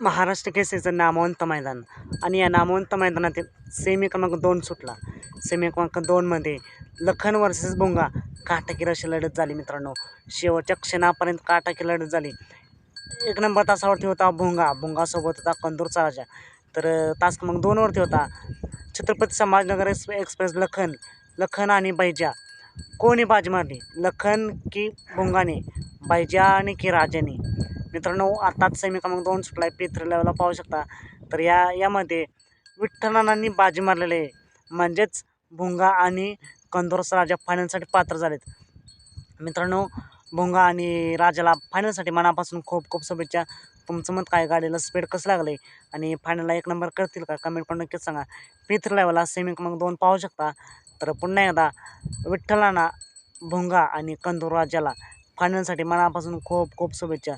महाराष्ट्र केसरीचं नामवंत मैदान. आणि या नामवंत मैदानातील सेमी क्रमांक दोन सुटला. सेमी क्रमांक दोनमध्ये लखन वर्सेस बोंगा काटाकी अशी लढत झाली मित्रांनो. शेवटच्या क्षणापर्यंत काटाकी लढत झाली. एक नंबर तासावरती होता भोंगा भोंगासोबत होता कंदूरचा राजा तर तास क्रमांक दोनवरती होता छत्रपती समाजनगर एक्स एक्सप्रेस लखन. लखन आणि बैजा. कोणी बाजी मारली? लखन की भोंगाने आणि की राजाने? मित्रांनो आताच सेमी क्रमांक दोन सुटला आहे पित्र लेवलला पाहू शकता. तर या यामध्ये विठ्ठलांनी बाजी मारलेली आहे. म्हणजेच भुंगा आणि कंदोरस राजा फायनलसाठी पात्र झालेत. मित्रांनो भुंगा आणि राजाला फायनलसाठी मनापासून खूप खूप शुभेच्छा. तुमचं मत काय? गाडीला स्पीड कसं लागलं आहे आणि फायनलला एक नंबर करतील का? कमेंट करून नक्कीच सांगा. पित्र लेवलला सेमी क्रमांक दोन पाहू शकता. तर पुन्हा एकदा विठ्ठलांना भुंगा आणि कंदूर राजाला फायनलसाठी मनापासून खूप खूप शुभेच्छा.